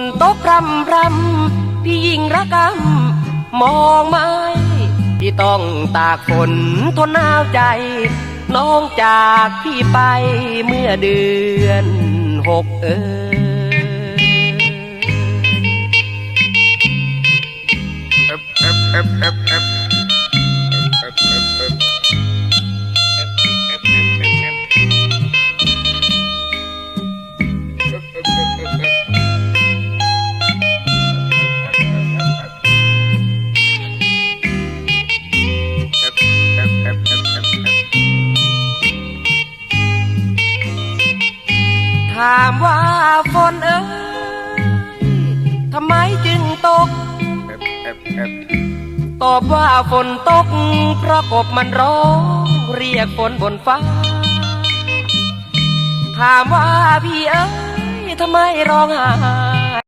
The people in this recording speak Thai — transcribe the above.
นตกพรำพรำพี่ยิ่งระกำมองไม่ที่ต้องตากฝนทนหนาวใจ น้องจากพี่ไปเมื่อเดือนหกเออ ถามว่าฝนเอ้ยทำไมจึงตก ตอบว่าฝนตก เพราะกบมันร้องเรียกฝนบนฟ้า ถามว่าพี่เอ้ยทำไมร้องไห้